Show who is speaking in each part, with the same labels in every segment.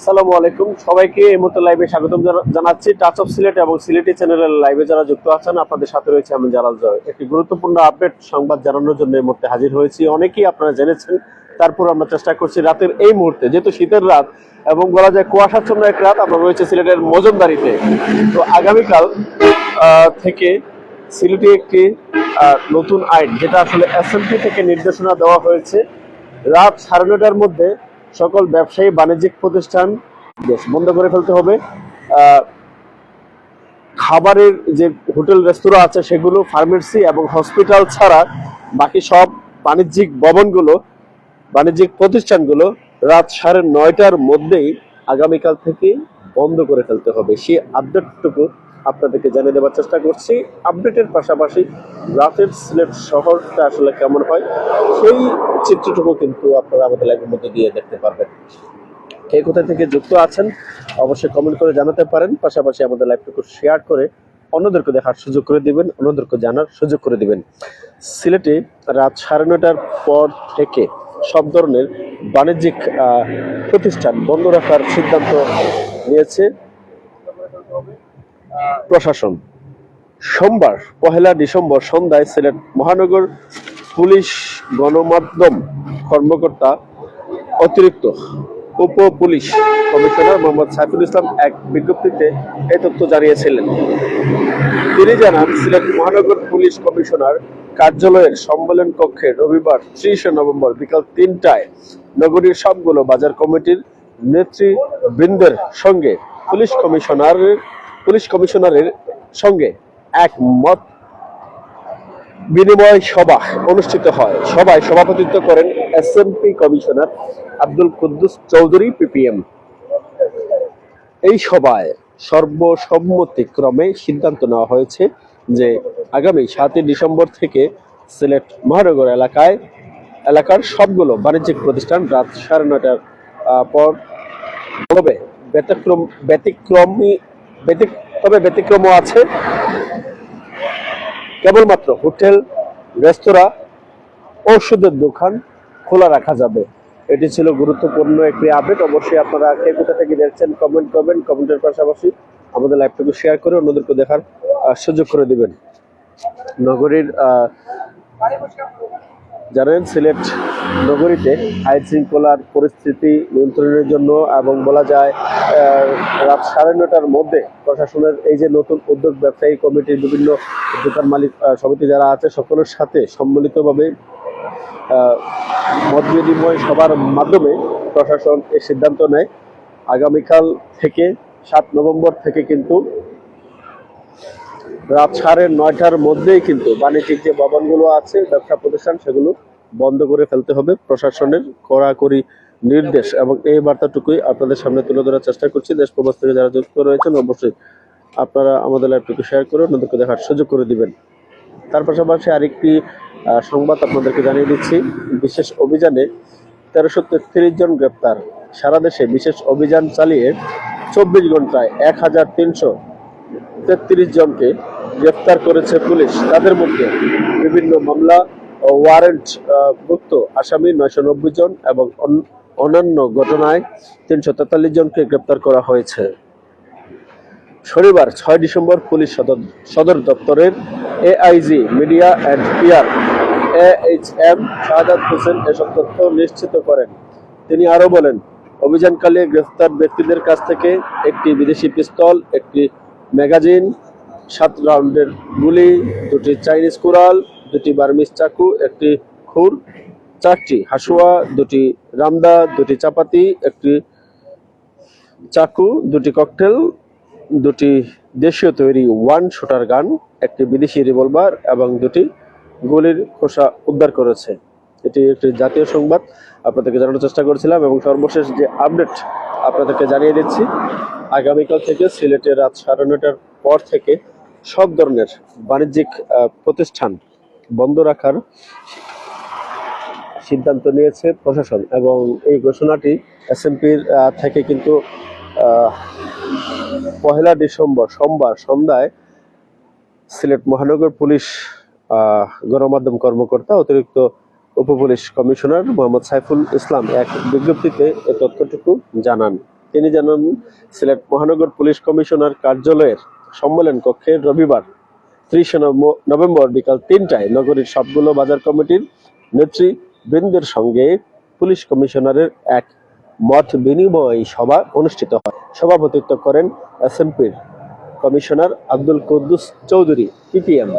Speaker 1: আসসালামু আলাইকুম। সবাইকে এই মুহূর্তে লাইভে স্বাগতম জানা- জানাচ্ছি টাচ অফ সিলেট এবং সিলেটি চ্যানেলের লাইভে যারা যুক্ত আছেন, আপনাদের সাথে রয়েছে আমি জালাল জয়। একটি গুরুত্বপূর্ণ আপডেট সংবাদ জানানোর জন্য এই মুহূর্তে হাজির হয়েছি। অনেকেই আপনারা জেনেছেন, তারপর আমরা চেষ্টা করছি রাতের এই মুহূর্তে, যেহেতু শীতের রাত এবং বলা যায় কুয়াশাচ্ছন্ন এক রাত, আমরা রয়েছে সিলেটের মজুমদারিতে। তো আগামীকাল থেকে সিলেটে একটি নতুন আইন, যেটা আসলে এসএমপি থেকে নির্দেশনা দেওয়া হয়েছে, রাত সাড়ে নটার মধ্যে সকল ব্যবসায়ী, বাণিজ্যিক প্রতিষ্ঠান বন্ধ করে ফেলতে হবে। খাবারের যে হোটেল, রেস্তোরাঁ আছে, সেগুলো ফার্মেসি এবং হসপিটাল ছাড়া বাকি সব বাণিজ্যিক ভবনগুলো, বাণিজ্যিক প্রতিষ্ঠানগুলো রাত সাড়ে নয়টার মধ্যেই আগামীকাল থেকে বন্ধ করে ফেলতে হবে। সেই আপডেটটুকু আপনাদেরকে জানিয়ে দেওয়ার চেষ্টা করছি। আপডেটের পাশাপাশি রাতের সিলেট শহরটা আসলে কেমন হয়, সেই চিত্রটুকু কিন্তু আপনারা আমাদের লাইভের মধ্যে দিয়ে দেখতে পারবেন। কে কোথা থেকে যুক্ত আছেন, অবশ্যই কমেন্ট করে জানাতে পারেন। পাশাপাশি আমাদের লাইভটুকু শেয়ার করে অন্যদেরকে দেখার সুযোগ করে দিবেন, অন্যদেরকে জানার সুযোগ করে দিবেন। সিলেটে রাত সাড়ে নটার পর থেকে সব ধরনের বাণিজ্যিক প্রতিষ্ঠান বন্ধ রাখার সিদ্ধান্ত নিয়েছে। প্রশাসন। সোমবার, পহেলা ডিসেম্বর সন্ধ্যায় সিলেট মহানগর পুলিশ গণমাধ্যম কর্মকর্তা অতিরিক্ত উপ পুলিশ কমিশনার মোহাম্মদ সাইফুল ইসলাম এক বিজ্ঞপ্তিতে এই তথ্য জানিয়েছিলেন। তিনি জানান, সিলেট মহানগর পুলিশ কমিশনার কার্যালয়ের সম্মেলন কক্ষে রবিবার ত্রিশে নভেম্বর বিকাল তিনটায় নগরীর সবগুলো বাজার কমিটির নেতৃবৃন্দের সঙ্গে পুলিশ কমিশনারের পুলিশ কমিশনারের সঙ্গে এক মত বিনিময় সভা অনুষ্ঠিত হয়। সভায় সভাপতিত্ব করেন SMP commissioner Abdul Kuddus Chowdhury PPM এই সভায় সর্বসম্মতিক্রমে সিদ্ধান্ত নেওয়া হয়েছে যে আগামী সাতই ডিসেম্বর থেকে সিলেট মহানগর এলাকায় এলাকার সবগুলো বাণিজ্যিক প্রতিষ্ঠান রাত সাড়ে নটার পর তবে ব্যতিক্রম ব্যতিক্রমী ব্যতিক তবে ব্যতিক্রমও আছে। কেবলমাত্র হোটেল, রেস্তোরাঁ ঔষধের দোকান খোলা রাখা যাবে। এটি ছিল গুরুত্বপূর্ণ একটি আপডেট। অবশ্যই আপনারা কে কোথা থেকে দেখছেন কমেন্ট করবেন কমেন্টের পাশাপাশি আমাদের লাইভটাকে শেয়ার করে অন্যদেরকে দেখার সুযোগ করে দিবেন। নগরীর জানেন সিলেট নগরীতে আইন শৃঙ্খলার পরিস্থিতি নিয়ন্ত্রণের জন্য এবং বলা যায় রাত সাড়ে নটার মধ্যে প্রশাসনের এই যে নতুন উদ্যোগ ব্যবসায়ী কমিটির বিভিন্ন দোকান মালিক সমিতি যারা আছে, সকলের সাথে সম্মিলিতভাবে মত বিনিময় সবার মাধ্যমে প্রশাসন এই সিদ্ধান্ত নেয়। আগামীকাল থেকে সাত নভেম্বর থেকে কিন্তু রাত সাড়ে নয়টার মধ্যেই কিন্তু বাণিজ্যিক যে ভবনগুলো আছে, ব্যবসা প্রতিষ্ঠান, সেগুলো বন্ধ করে ফেলতে হবে প্রশাসনের কড়াকড়ি নির্দেশ। এবং এই বার্তাটুকুই আপনাদের সামনে তুলে ধরার চেষ্টা করছি। দেশ প্রবাস থেকে যারা যুক্ত রয়েছেন, অবশ্যই আপনারা আমাদের লাইভটুকু শেয়ার করে অন্যদেরকে দেখার সুযোগ করে দিবেন। তার পাশাপাশি আরেকটি সংবাদ আপনাদেরকে জানিয়ে দিচ্ছি। বিশেষ অভিযানে তেরোশো তেত্রিশ জন গ্রেপ্তার। সারা দেশে বিশেষ অভিযান চালিয়ে চব্বিশ ঘন্টায় এক হাজার তিনশো তেত্রিশ জনকে গ্রেফতার করেছে পুলিশ। তাদের মধ্যে বিভিন্ন মামলা ওয়ারেন্ট মুক্ত আসামি নয়শো নব্বই জন এবং অন্যান্য ঘটনায় তিনশো তেতাল্লিশ জনকে গ্রেপ্তার করা হয়েছে। শনিবার, ছয় ডিসেম্বর পুলিশ সদর সদর দপ্তরের AIG, media and PR A H M Shahadat Hossain এসব তথ্য নিশ্চিত করেন। তিনি আরও বলেন, অভিযানকালে গ্রেফতার ব্যক্তিদের কাছ থেকে একটি বিদেশি পিস্তল, একটি ম্যাগাজিন সাত রাউন্ডের গুলি, দুটি চাইনিজ কুড়াল, দুটি বার্মিস চাকু, একটি খুর, চারটি হাসুয়া, দুটি রামদা, দুটি চাপাতি, একটি চাকু, দুটি ককটেল, দুটি দেশীয় তৈরি ওয়ান শুটার গান, একটি বিদেশি রিভলভার এবং দুটি গুলির খোসা উদ্ধার করেছে। এটি একটি জাতীয় সংবাদ, আপনাদেরকে জানানোর চেষ্টা করেছিলাম এবং সর্বশেষ যে আপডেট আপনাদেরকে জানিয়ে দিচ্ছি, আগামীকাল থেকে সিলেটে রাত সাড়ে নটার পর থেকে সব ধরনের বাণিজ্যিক প্রতিষ্ঠান বন্ধ রাখার সিদ্ধান্ত নিয়েছে প্রশাসন এবং এই ঘোষণাটি এসএমপির থেকে কিন্তু পহেলা ডিসেম্বর সোমবার সন্ধ্যায় সিলেট মহানগর পুলিশ গণমাধ্যম কর্মকর্তা, অতিরিক্ত উপপুলিশ কমিশনার মোহাম্মদ সাইফুল ইসলাম এক বিজ্ঞপ্তিতে এ তথ্যটুকু জানান। তিনি জানান, সিলেট মহানগর পুলিশ কমিশনার কার্যালয়ের সম্মেলন কক্ষে রবিবার, ত্রিশে নভেম্বর বিকাল তিনটায় নগরীর সবগুলো বাজার কমিটির নেতৃবৃন্দের সঙ্গে পুলিশ কমিশনারের এক মত বিনিময় সভা অনুষ্ঠিত হয়। সভাপতিত্ব করেন এসএমপির কমিশনার আব্দুল কুদ্দুস চৌধুরী, পিপিএম।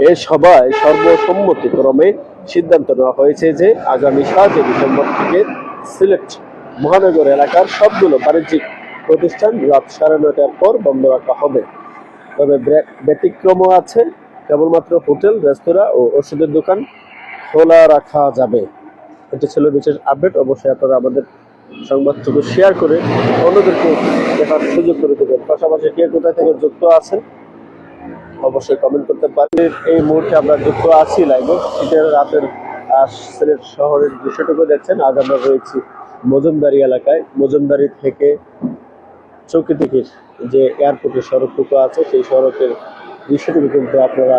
Speaker 1: এ সভায় সর্বসম্মতিক্রমে সিদ্ধান্ত নেওয়া হয়েছে যে আগামী সাতই ডিসেম্বর থেকে সিলেট মহানগর এলাকার সবগুলো বাণিজ্যিক প্রতিষ্ঠান রাত সাড়ে নয়টার পর বন্ধ রাখা হবে। তবে ব্যতিক্রমও আছে। কেবলমাত্র হোটেল, রেস্তোরাঁ ও ওষুধের দোকান খোলা রাখা যাবে। এটি ছিল বিশেষ আপডেট। অবশ্যই আপনারা আমাদের সংবাদটুকু শেয়ার করে অন্যদেরকে দেখার সুযোগ করে দেবেন। পাশাপাশি কে কোথায় থেকে যুক্ত আছেন, অবশ্যই কমেন্ট করতে পারেন। এই মুহূর্তে আমরা যুক্ত আছি লাইভে শীতের, রাতের সিলেট শহরের দৃশ্যটুকু দেখছেন। আজ আমরা রয়েছি মজুমদারি এলাকায়। মজুমদারি থেকে চৌকিদিঘির যে এয়ারপোর্টের সড়কটুকু আছে, সেই সড়কের দৃশ্যটুকু কিন্তু আপনারা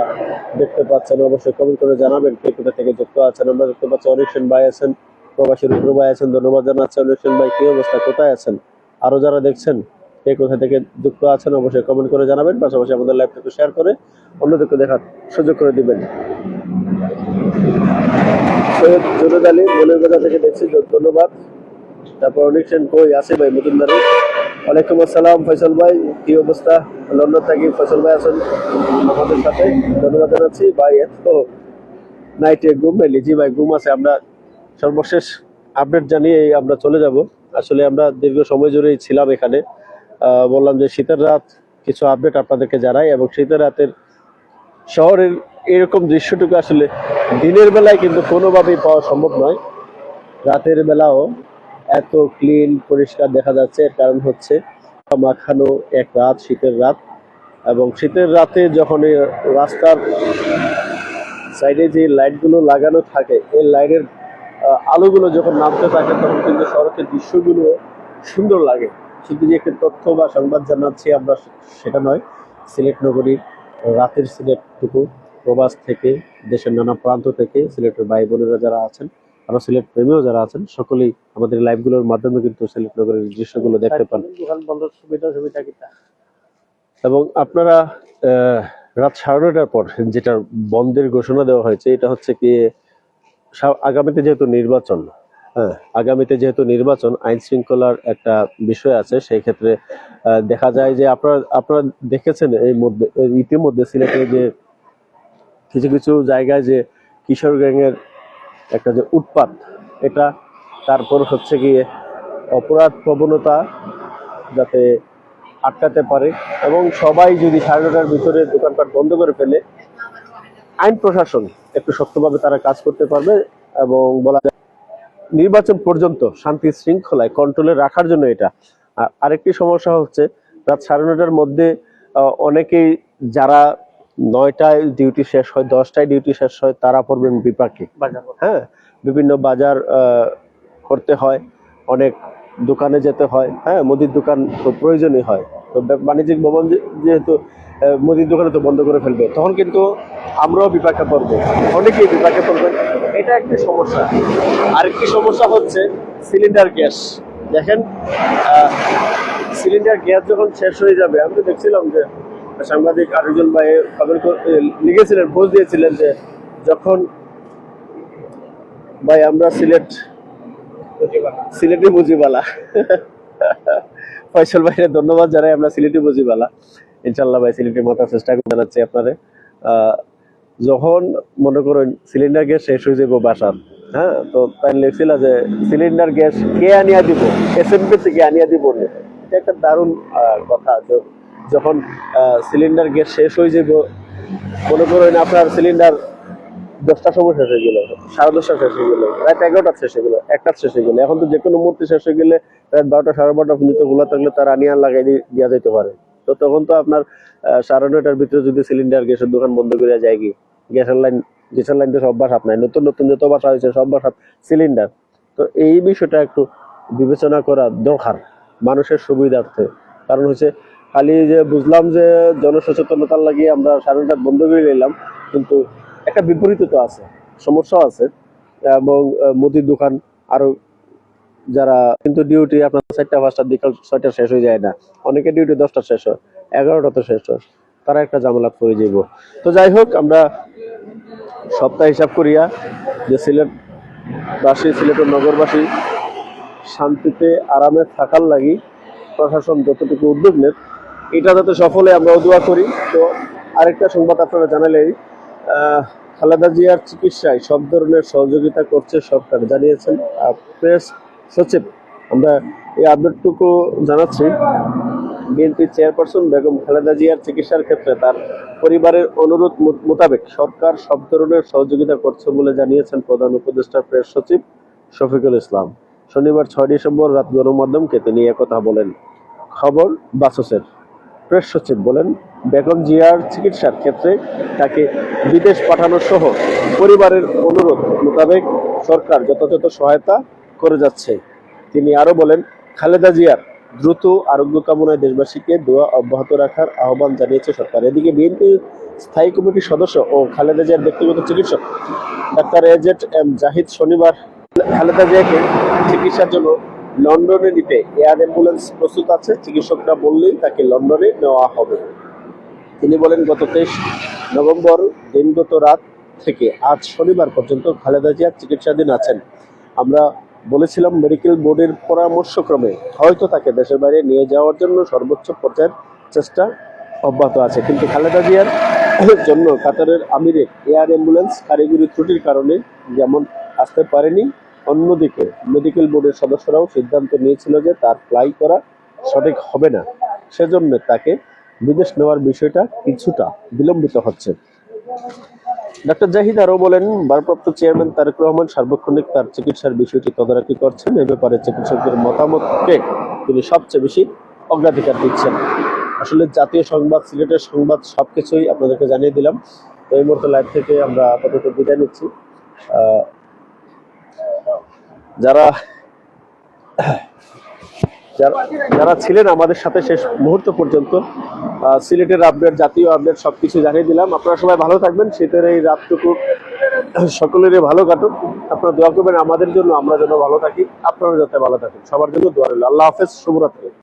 Speaker 1: দেখতে পাচ্ছেন। অবশ্যই কমেন্ট করে জানাবেন কে কোথা থেকে যুক্ত আছেন। আমরা দেখতে পাচ্ছি অনেক সেন ভাই আছেন, প্রবাসী রুদ্র ভাই আছেন, ধন্যবাদ জানাচ্ছি। অনেক সেন ভাই, কি অবস্থা? কোথায় আছেন? আরও যারা দেখছেন, কে কোথা থেকে যুক্ত আছেন, অবশ্যই কমেন্ট করে জানাবেন। পাশাপাশি আমাদের লাইভটাকে শেয়ার করে অন্যদেরকে দেখার সুযোগ করে দিবেন। সৈয়দ আলী, মৌলভীবাজার থেকে দেখছি, ধন্যবাদ। তারপর অনেক সেন কই? আছে ভাই, মজুমদারি ওয়ালাইকুম আসসালাম, ফয়সল ভাই। কি অবস্থা? লন্ডন থেকে ফয়সল ভাই আছেন আমাদের সাথে। ধন্যবাদ জানাচ্ছি। ভাই, এত নাইটে ঘুম নেই জি ভাই, ঘুম আছে। আমরা সর্বশেষ আপডেট জানিয়ে আমরা চলে যাব। আসলে আমরা দীর্ঘ সময় জুড়েই ছিলাম এখানে। বললাম যে শীতের রাত কিছু আপডেট আপনাদেরকে জানাই এবং শীতের রাতের শহরের এরকম দৃশ্যটুকু আসলে দিনের বেলায় কিন্তু কোনোভাবেই পাওয়া সম্ভব নয়। রাতের বেলাও এত ক্লিন পরিষ্কার দেখা যাচ্ছে। এর কারণ হচ্ছে মাখানো এক রাত, শীতের রাত। এবং শীতের রাতে যখন এই রাস্তার সাইডে যে লাইটগুলো লাগানো থাকে, এই লাইটের আলোগুলো যখন নামতে থাকে, তখন কিন্তু সড়কের দৃশ্যগুলো সুন্দর লাগে। শুধু যে একটি তথ্য বা সংবাদ জানাচ্ছি আমরা, সেটা নয়। সিলেট নগরীর রাতের সিলেটটুকু, প্রবাস থেকে, দেশের নানা প্রান্ত থেকে সিলেটের ভাই বোনেরা যারা আছেন আরও সিলেট প্রেমীও যারা আছেন, সকলেই আমাদের লাইভগুলোর মাধ্যমে কিন্তু সিলেট নগরের দৃশ্যগুলো দেখতে পান। এবং আপনারা রাত সাড়ে নয়টার পর যেটা বন্ধের ঘোষণা দেওয়া হয়েছে, এটা হচ্ছে কি আগামীতে যেহেতু নির্বাচন হ্যাঁ আগামীতে যেহেতু নির্বাচন, আইন শৃঙ্খলার একটা বিষয় আছে, সেই ক্ষেত্রে দেখা যায় যে আপনারা আপনারা দেখেছেন এই মধ্যে, ইতিমধ্যে সিলেটে যে কিছু কিছু জায়গায় যে কিশোর গ্যাংয়ের একটা যে উৎপাত, এটা তারপর হচ্ছে গিয়ে অপরাধ প্রবণতা যাতে আটকাতে পারে এবং সবাই যদি সাড়ে নটার ভিতরে দোকানপাট বন্ধ করে ফেলে, আইন প্রশাসন একটু শক্তভাবে তারা কাজ করতে পারবে এবং বলা যায় নির্বাচন পর্যন্ত শান্তি শৃঙ্খলায় কন্ট্রোলে রাখার জন্য এটা। আর আরেকটি সমস্যা হচ্ছে রাত সাড়ে নটার মধ্যে অনেকেই যারা নয়টায় ডিউটি শেষ হয় দশটায় ডিউটি শেষ হয় তারা পড়বেন বিপাকে।
Speaker 2: বাজার
Speaker 1: হ্যাঁ বিভিন্ন বাজার করতে হয় অনেক দোকানে যেতে হয় হ্যাঁ মুদির দোকান তো প্রয়োজনই হয়। তো বাণিজ্যিক ভবন যেহেতু মুদির দোকানে তো বন্ধ করে ফেলবে তখন কিন্তু আমরাও বিপাকে পড়ব। অনেকেই বিপাকে পড়বেন। এটা একটি সমস্যা। আরেকটি সমস্যা হচ্ছে সিলিন্ডার গ্যাস। দেখেন সিলিন্ডার গ্যাস যখন শেষ হয়ে যাবে আমি তো দেখছিলাম যে সাংবাদিক আরেকজন ভাই খবর লিখেছিলেন পোস্ট দিয়েছিলেন যে যখন ভাই আমরা সিলেট সিলেটি মুজিবালা। ফয়সল ভাইকে ধন্যবাদ জানাই, আমরা সিলেটি মুজিবালা। ইনশাল্লাহ ভাই সিলেটি মাথার চেষ্টা জানাচ্ছি আপনারে যখন মনে করেন সিলিন্ডার গ্যাস শেষ হয়ে যাব বাসার হ্যাঁ তো তাই লিখছিল যে সিলিন্ডার গ্যাস কে আনিয়া দিব? এসএমপি থেকে আনিয়া দিব একটা দারুণ কথা যখন সিলিন্ডার গ্যাস শেষ হয়ে যাব মনে করেন আপনার সিলিন্ডার দশটার সময় শেষ হয়ে গেল, সাড়ে দশটা শেষ হয়ে গেল, রাত এগারোটা শেষ হয়ে গেল একটা শেষ হয়ে গেল। এখন তো যে কোনো মুহূর্তে শেষ হয়ে গেলে রাত বারোটা, সাড়ে বারোটা পর্যন্ত খোলা থাকলে তার আনিয়ান লাগাই দেওয়া যেতে পারে। তো তখন তো আপনার সাড়ে নয়টার ভিতরে যদি সিলিন্ডার গ্যাসের দোকান বন্ধ করে যায় কি? গ্যাসের লাইন গ্যাসের লাইন তো সব বাসাত নাই, নতুন নতুন যত বাসা হয়েছে সব বাসাত সিলিন্ডার তো এই বিষয়টা একটু বিবেচনা করা দরকার মানুষের সুবিধার্থে। কারণ হচ্ছে খালি যে বুঝলাম যে জনসচেতনতার লাগিয়ে আমরা সাড়ে বন্ধ করে নিলাম, কিন্তু একটা বিপরীত তো আছে সমস্যাও আছে। এবং মুদির দোকান আরও যারা, কিন্তু ডিউটি আপনার চারটা, পাঁচটা, বিকাল ছয়টা শেষ হয়ে যায় না। অনেকে ডিউটি দশটা শেষ হয়, এগারোটা তো শেষ হয়। তারা একটা জামেলা করে যাব তো যাই হোক, আমরা সপ্তাহ হিসাব করিয়া যে সিলেট বাসী, সিলেটের নগরবাসী শান্তিতে, আরামে থাকার লাগি প্রশাসন যতটুকু উদ্যোগ নেন এটা যাতে সফলে আমরা দোয়া করি। তো আরেকটা সংবাদ আপনারা জানালেই খালেদা জিয়ার চিকিৎসায় সব ধরনের সহযোগিতা করছে সরকার, জানিয়েছেন প্রেস সচিব। আমরা এই আপডেটটুকু জানাচ্ছি। বিএনপি চেয়ারপারসন বেগম খালেদা জিয়ার চিকিৎসার ক্ষেত্রে তার পরিবারের অনুরোধ মোতাবেক সরকার সব ধরনের সহযোগিতা করছে বলে জানিয়েছেন প্রধান উপদেষ্টা প্রেস সচিব শফিকুল ইসলাম। শনিবার ছয় ডিসেম্বর রাত গণমাধ্যমকে তিনি একথা বলেন। খবর বাসসের। প্রেস সচিব বলেন, বেগম জিয়ার চিকিৎসার ক্ষেত্রে তাকে বিদেশ পাঠানো সহ পরিবারের অনুরোধ মোতাবেক সরকার যথাযথ সহায়তা করে যাচ্ছে। তিনি আরও বলেন, খালেদা জিয়ার দ্রুত আরোগ্য কামনায় দেশবাসীকে দোয়া অব্যাহত রাখার আহ্বান জানিয়েছে সরকার। এদিকে বিএনপি স্থায়ী কমিটির সদস্য ও খালেদা জিয়ার ব্যক্তিগত চিকিৎসক ডাক্তার এজেড এম জাহিদ শনিবার খালেদা জিয়াকে চিকিৎসার জন্য লন্ডনে নিতে এয়ার অ্যাম্বুলেন্স প্রস্তুত আছে। চিকিৎসকরা বললেই তাকে লন্ডনে নেওয়া হবে। তিনি বলেন, গত তেইশ নভেম্বর, দিনগত রাত থেকে আজ শনিবার পর্যন্ত খালেদা জিয়া চিকিৎসাধীন আছেন। আমরা বলেছিলাম, মেডিকেল বোর্ডের পরামর্শক্রমে হয়তো তাকে দেশের বাইরে নিয়ে যাওয়ার জন্য সর্বোচ্চ পর্যায়ের চেষ্টা অব্যাহত আছে। কিন্তু খালেদা জিয়ার জন্য কাতারের আমিরের এয়ার অ্যাম্বুলেন্স কারিগরি ত্রুটির কারণে যেমন আসতে পারেনি অন্যদিকে মেডিকেল বোর্ডের সদস্যরাও সিদ্ধান্ত নিয়েছিল যে তার ফ্লাই করা সঠিক হবে না। সেজন্য তাকে বিদেশ নেওয়ার বিষয়টা কিছুটা বিলম্বিত হচ্ছে। ডক্টর জাহিদ আরও বলেন, ভারপ্রাপ্ত চেয়ারম্যান তারেক রহমান সার্বক্ষণিক তার চিকিৎসার বিষয়টি তদারকি করছেন। এ ব্যাপারে চিকিৎসকদের মতামতকে তিনি সবচেয়ে বেশি অগ্রাধিকার দিচ্ছেন। আসলে জাতীয় সংবাদ, সিলেটের সংবাদ সবকিছুই আপনাদেরকে জানিয়ে দিলাম। তো এই মুহূর্তে লাইভ থেকে আমরা আপাতত বিদায় নিচ্ছি। যারা যারা- ছিলেন আমাদের সাথে শেষ মুহূর্ত পর্যন্ত সিলেটের আপডেট, জাতীয় আপডেট সবকিছু জানিয়ে দিলাম। আপনারা সবাই ভালো থাকবেন। শীতের এই রাতটুকু সকলেরই ভালো কাটুক। আপনারা দোয়া করবেন আমাদের জন্য, আমরা যেন ভালো থাকি। আপনারা যাতে ভালো থাকেন। সবার জন্য দোয়া রইল। আল্লাহ হাফেজ। শুভরাত্রি।